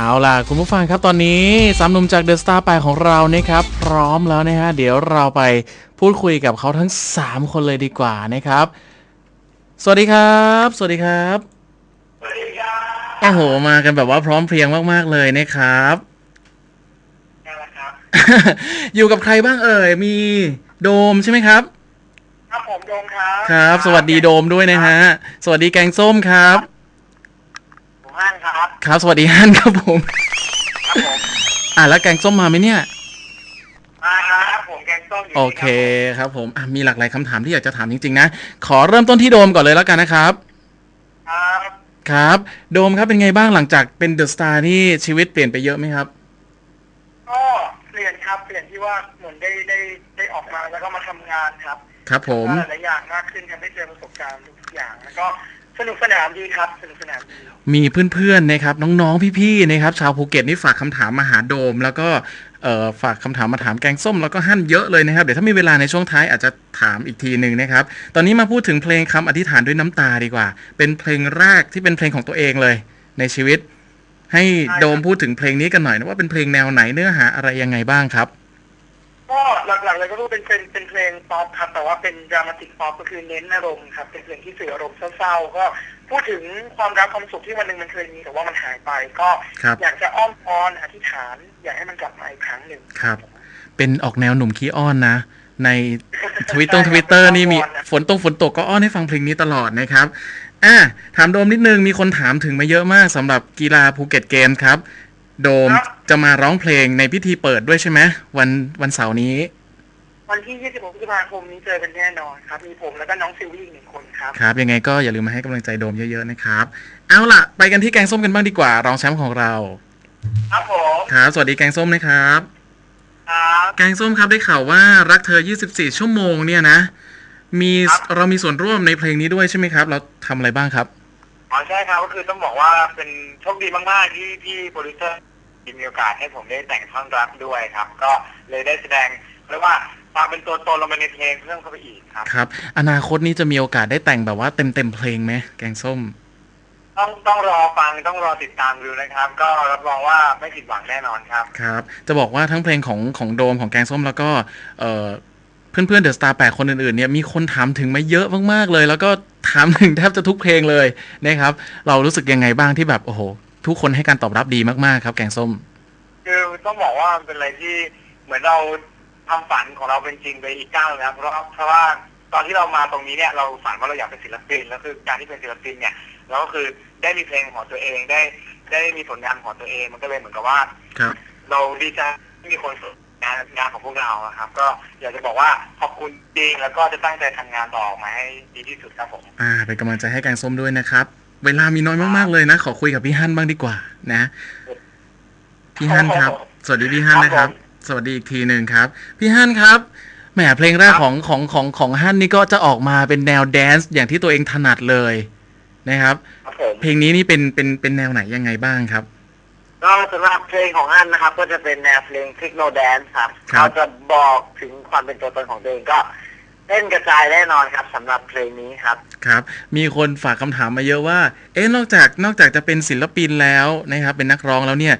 เอาล่ะ คุณผู้ฟังครับตอนนี้สามหนุ่มจากเดอะสตาร์ไปของเรานะครับ พร้อมแล้วนะฮะ เดี๋ยวเราไปพูดคุยกับเขาทั้ง 3 คนเลยดีกว่านะครับ สวัสดีครับ สวัสดีครับโอ้โห มากันแบบว่าพร้อมเพรียงมาก ๆ เลยนะครับนั่นแหละครับอยู่กับใครบ้างเอ่ย มีโดมใช่ไหมครับ ครับผมโดมครับ ครับ สวัสดีโดมด้วยนะฮะ สวัสดีแกงส้มครับ ผมฮั่นครับ ครับ สวัสดีฮันครับผม ครับผมอะแล้วแกงส้มมาไหมเนี่ย มาครับผมแกงส้มอยู่โอเคครับผมอะมีหลากหลายคำถามที่อยากจะถามจริงๆนะ ขอเริ่มต้นที่โดมก่อนเลยแล้วกันนะครับ ครับ ครับ โดมครับเป็นไงบ้างหลังจากเป็นเดอะสตาร์ที่ชีวิตเปลี่ยนไปเยอะไหมครับ ก็เปลี่ยนครับเปลี่ยนที่ว่าเหมือนได้ได้ได้ออกมาแล้วก็มาทำงานครับครับ ผม ก็หลายๆอย่างมากขึ้นครับได้เจอประสบการณ์ทุกอย่างแล้วก็ สนุกสนานดีครับสนุกสนานดีมีเพื่อนๆนะครับ น้องๆพี่ๆนะครับ ชาวภูเก็ตนี่ฝากคำถามมาหาโดม แล้วก็เอ่อฝากคำถามมาถามแกงส้มแล้วก็หั่นเยอะเลยนะครับ เดี๋ยวถ้ามีเวลาในช่วงท้ายอาจจะถามอีกทีหนึ่งนะครับ ตอนนี้มาพูดถึงเพลงคำอธิษฐานด้วยน้ำตาดีกว่า เป็นเพลงแรกที่เป็นเพลงของตัวเองเลย ในชีวิต ให้โดมพูดถึงเพลงนี้กันหน่อยนะว่าเป็นเพลงแนวไหนเนื้อหาอะไรยังไงบ้างครับ ก็หลักๆเลยก็คือเป็นเป็นเป็นเพลงป๊อปครับแต่ว่าเป็นดรามาติกป๊อปก็คือเน้นอารมณ์ครับเป็นเพลงที่สื่ออารมณ์เศร้าๆก็พูดถึงความรักความสุขที่วันหนึ่งมันเคยมีแต่ว่ามันหายไป ก็ครับอยากจะอ้อนวอนอธิษฐาน อยากให้มันกลับมาอีกครั้งหนึ่งครับ เป็นออกแนวหนุ่มขี้อ้อนนะ ในทวิตตงทวิตเตอร์นี่มีฝนตกฝนตกก็อ้อนให้ฟังเพลงนี้ตลอดนะครับอะถามโดมนิดนึงมีคนถามถึงมาเยอะมากสำหรับกีฬาภูเก็ตเกมครับ โดม จะมาร้องเพลงในพิธีเปิดด้วยใช่ไหมวันวันเสาร์นี้ วันที่ 26พฤษภาคมนี้เจอกันแน่นอนครับ มีผมแล้วก็น้องซิลวี่อีกหนึ่งคนครับ ครับ ยังไงก็อย่าลืมมาให้กำลังใจโดมเยอะๆนะครับ เอาล่ะ ไปกันที่แกงส้มกันบ้างดีกว่า รองแชมป์ของเรา ครับผมครับ สวัสดีแกงส้มนะครับ ครับ แกงส้มครับได้ข่าวว่ารักเธอ 24 ชั่วโมงเนี่ยนะ มีครับ เรามีส่วนร่วมในเพลงนี้ด้วยใช่ไหมครับ เราทำอะไรบ้างครับ อ๋อใช่ครับก็คือต้องบอกว่าเป็นโชคดีมากๆที่ที่โปรดิวเซอร์ มีโอกาสให้ผมได้แต่งท่อนรักด้วยครับ ก็เลยได้แสดงเรียกว่าความเป็นตัวตนลงไปในเพลงเพิ่มเข้าไปอีกครับ ครับ อนาคตนี้จะมีโอกาสได้แต่งแบบว่าเต็มเต็มๆเพลงไหมแกงส้ม ต้องต้องรอฟังต้องรอติดตามดูนะครับ ก็รับรองว่าไม่ผิดหวังแน่นอนครับ ครับ จะบอกว่าทั้งเพลงของของโดมของแกงส้มแล้วก็ เอ่อเพื่อนเพื่อนเดอะสตาร์แปดคนอื่นๆเนี่ยมีคนถามถึงมาเยอะมากๆเลย แล้วก็ถามถึงแทบจะทุกเพลงเลยนะครับ เรารู้สึกยังไงบ้างที่แบบโอ้โห ทุกคนให้การตอบรับดีมากๆ ครับ แกงส้ม คือต้องบอกว่ามันเป็นอะไรที่เหมือนเราทำฝันของเราเป็นจริงไปอีกก้าวหนึงนะครับเพราะว่าเพราะว่าตอนที่เรามาตรงนี้เนี่ยเราฝันว่าเราอยากเป็นศิลปินแล้วคือการที่เป็นศิลปินเนี่ยเราก็คือได้มีเพลงของตัวเองได้ได้มีผลงานของตัวเองมันก็เลยเหมือนกับว่าครับ เราดีใจที่มีคนสนงานงานของพวกเราอะครับ ก็อยากจะบอกว่าขอบคุณจริงแล้วก็จะตั้งใจทำงานต่อออกมาให้ดีที่สุดครับผม อ่าเป็นกำลังใจให้แกงส้มด้วยนะครับ เวลามีน้อยมากๆเลยนะ ขอคุยกับพี่ฮั่นบ้างดีกว่า นะ พี่ฮั่นครับ สวัสดีพี่ฮั่นนะครับ สวัสดีอีกทีหนึ่งครับ พี่ฮั่นครับแหมเพลงแรกของของของของฮั่นนี่ก็จะออกมาเป็นแนวแดนซ์อย่างที่ตัวเองถนัดเลยนะครับครับผมเพลงนี้นี่เป็นเป็นเป็นแนวไหนยังไงบ้างครับ ก็สำหรับเพลงของอันนะครับ ก็จะเป็นแนวเพลงเทคโนแดนซ์ครับครับเขาจะบอกถึงความเป็นตัวตนของตัวเองก็ เล่นกระจายแน่นอนครับสำหรับเพลงนี้ครับครับ มีคนฝากคำถามมาเยอะว่า เอ๊ะนอกจากนอกจากจะเป็นศิลปินแล้วนะครับ เป็นนักร้องแล้วเนี่ย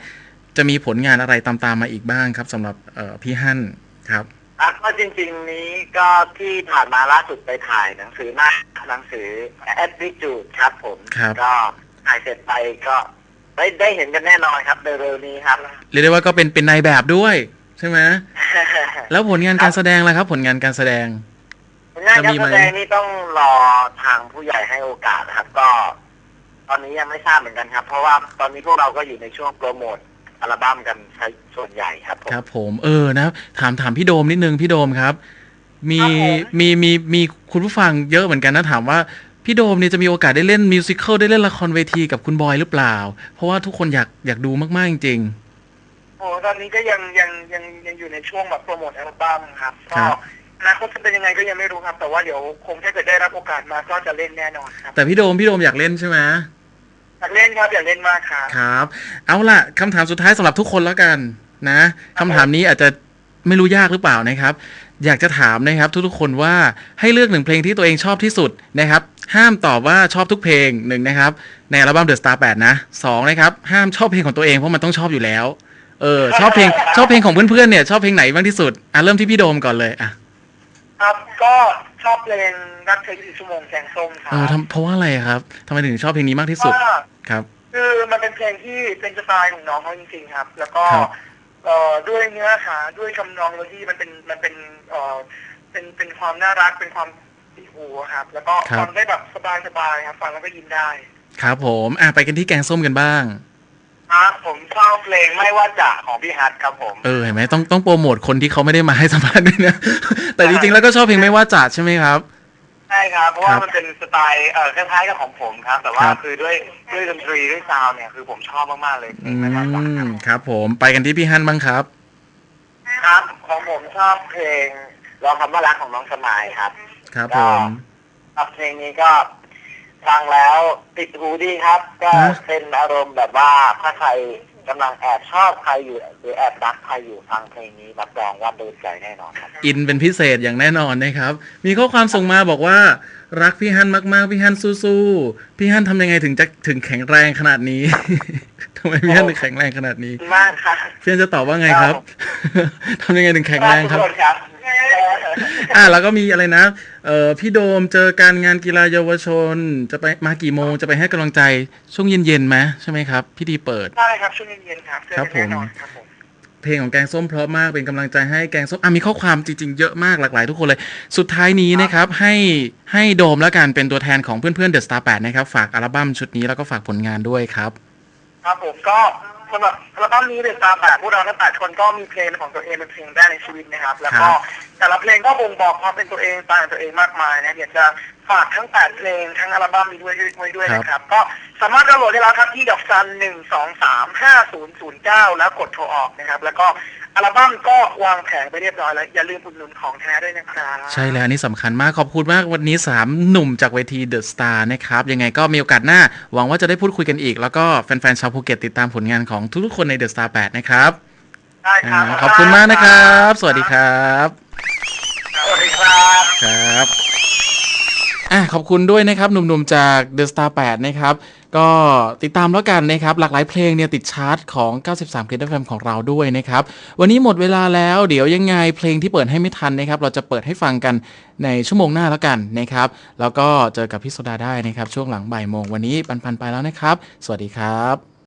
จะมีผลงานอะไรตามๆมาอีกบ้างครับสำหรับเอ่อพี่ฮั่นครับอะก็จริงๆนี้ก็ที่ผ่านมาล่าสุดไปถ่ายหนังสือหน้าหนังสือ Attitude ครับผมครับก็ถ่ายเสร็จไปก็ได้ได้เห็นกันแน่นอนครับเร็วๆนี้ครับเรียกได้ว่าก็เป็นเป็นนายแบบด้วย ใช่ไหมแล้วผลงานการแสดงล่ะครับ ผลงานการแสดง งานจะการมีไหมแสดงนี่ต้องรอทางผู้ใหญ่ให้โอกาสนะครับ ก็ ตอนนี้ยังไม่ทราบเหมือนกันครับ เพราะว่าตอนนี้พวกเราก็อยู่ในช่วงโปรโมทอัลบั้มกันใช้ส่วนใหญ่ครับผมครับ ผมเออนะถามถามพี่โดมนิดนึงพี่โดมครับ มีครับผมมีมีมีคุณผู้ฟังเยอะเหมือนกันนะถามว่าพี่โดมเนี่ยจะมีโอกาสได้เล่นมิวสิควลได้เล่นละครเวทีกับคุณบอยหรือเปล่า เพราะว่าทุกคนอยากอยากดูมาก ๆ จริงโอ้ตอนนี้ก็ยังยังยังยังอยู่ในช่วงแบบโปรโมทอัลบั้มครับครัก็บอ นาคตจะเป็นยังไงก็ยังไม่รู้ครับ แต่ว่าเดี๋ยวคงถ้าเกิดได้รับโอกาสมาก็จะเล่นแน่นอนครับๆแต่พี่โดมพี่โดมอยากเล่นใช่ไหมอยากเล่นครับอยากเล่นมากครับครับ เอาล่ะคำถามสุดท้ายสำหรับทุกคนแล้วกันนะคำถามนี้อาจจะไม่รู้ยากหรือเปล่านะครับ อยากจะถามนะครับ ทุกๆคนว่าให้เลือกหนึ่งเพลงที่ตัวเองชอบที่สุดนะครับ ห้ามตอบว่าชอบทุกเพลงหนึ่งนะครับในอัลบั้ม The Star 8นะสองนะครับ ห้ามชอบเพลงของตัวเองเพราะมันต้องชอบอยู่แล้ว เออ ชอบเพลงชอบเพลงของเพื่อนๆเนี่ยชอบเพลงไหนบ้างที่สุดอะเริ่มที่พี่โดมก่อนเลยอะ ครับก็ชอบเพลงรักเธอ24ชั่วโมงแกงส้มครัเออทำเพราะว่าอะไรครับทำไมถึงชอบเพลงนี้มากที่สุดว่าครับ คือมันเป็นเพลงที่เป็นสไตล์ของน้องเขาจริงๆครับ แล้วก็ครับ เอ่อด้วยเนื้อหาด้วยคำนองโดยที่มันเป็นมันเป็นเอ่อเป็นเป็นความน่ารักเป็นความติดหูครับ แล้วก็ฟังได้แบบสบายๆครับฟังแล้วก็ยิ้มได้ ครับผมอะไปกันที่แกงส้มกันบ้าง ครับผมชอบเพลงไม่ว่าจะของพี่ฮัทครับผม เออเห็นไหมต้องต้องโปรโมทคนที่เขาไม่ได้มาให้สัมภาษณ์ด้วยนะ แต่จริงๆแล้วก็ชอบเพลงไม่ว่าจัดใช่ไหมครับ ใช่ครับ เพราะคว่ารับมันเป็นสไตล์เอ่อคล้ายๆกับของผมครับ แต่ว่าครับ คือด้วยด้วยดนตรีด้วยซาวด์เนี่ยคือผมชอบมากๆเลยเพลอืงไม่ว่าจะมครับผมไปกันที่พี่ฮันบ้างครับ ครับ ของผมชอบเพลงรองคำว่ารักของน้องสมายครับ ครับผม ครับเพลงนี้ก็ ฟังแล้วติดหูดีครับ ก็นะเป็นอารมณ์แบบว่าถ้าใครกำลังแอบชอบใครอยู่หรือแอบรักใครอยู่ฟังเพลงนี้รับรองว่าโดนใจแน่นอนครับอินเป็นพิเศษอย่างแน่นอนนะครับ มีข้อความส่งมาบอกว่า รักพี่ฮันมากๆ พี่ฮันสู้ๆพี่ฮันทำยังไงถึงจะถึงแข็งแรงขนาดนี้ ทำไมพี่ฮันถึงแข็งแรงขนาดนี้มากครับพี่ฮันจะตอบว่าไงครับ ทำยังไงถึงแข็งแรงครับขอณครับ อะแล้วก็มีอะไรนะ เอ่อพี่โดมเจอการงานกีฬาเยาวชน จะไปมากี่โมงจะไปให้กำลังใจช่วงเย็นๆไหมใช่ไหมครับพี่ดีเปิดใช่ครับช่วงเย็นๆครับเจอครับกันผมแน่นอนครับผม เพลงของแกงส้มเพราะมากเป็นกำลังใจให้แกงส้มอะมีข้อความจริงๆ เยอะมากหลากหลายทุกคนเลย สุดท้ายนี้นะครับ ให้ให้โดมแล้วกันเป็นตัวแทนของเพื่อนๆ The Star 8นะครับ ฝากอัลบั้มชุดนี้แล้วก็ฝากผลงานด้วยครับ ครับผมก็ สำหรับอัลบั้มนี้เดอะสตาร์แปดพวกเราทั้งแปดคนก็มีเพลงของตัวเองเป็นเพลงแรกในชีวิตนะครับ แล้วก็ครับแต่ละเพลงก็บ่งบอกความเป็นตัวเองต่างตัวเองมากมายนะอยากจะ ฝากทั้งแปดเพลงทั้งอัลบั้มนี้ด้วยไว้ด้วยนะครับ ก็สามารถดาวน์โหลดได้แล้วครับที่ดอกจันหนึ่งสองสามห้าศูนย์ศูนย์เก้าแล้วกดโทรออกนะครับ แล้วก็อัลบั้มก็วางแผงไปเรียบร้อยแล้ว อย่าลืมอุดหนุนของแท้ด้วยนะครับ ใช่แล้วอันนี่สำคัญมากขอบคุณมากวันนี้3หนุ่มจากเวที The Star นะครับ ยังไงก็มีโอกาสหน้า หวังว่าจะได้พูดคุยกันอีก แล้วก็แฟนๆชาวภูเก็ตติดตามผลงานของทุกๆคนใน The Star 8นะครับได้คอ่ารับขอบคุณมากนะครับ สวัสดีครับ สวัสดีครับครับ อะขอบคุณด้วยนะครับหนุ่มๆจาก The Star 8 นะครับ ก็ติดตามแล้วกันนะครับ หลากหลายเพลงเนี่ยติดชาร์ตของ 93 k f m ของเราด้วยนะครับ วันนี้หมดเวลาแล้วเดี๋ยวยังไงเพลงที่เปิดให้ไม่ทันนะครับ เราจะเปิดให้ฟังกันในชั่วโมงหน้าแล้วกันนะครับ แล้วก็เจอกับพี่โซดาได้นะครับ ช่วงหลังบ่ายโมงวันนี้ปันๆไปแล้วนะครับ สวัสดีครับ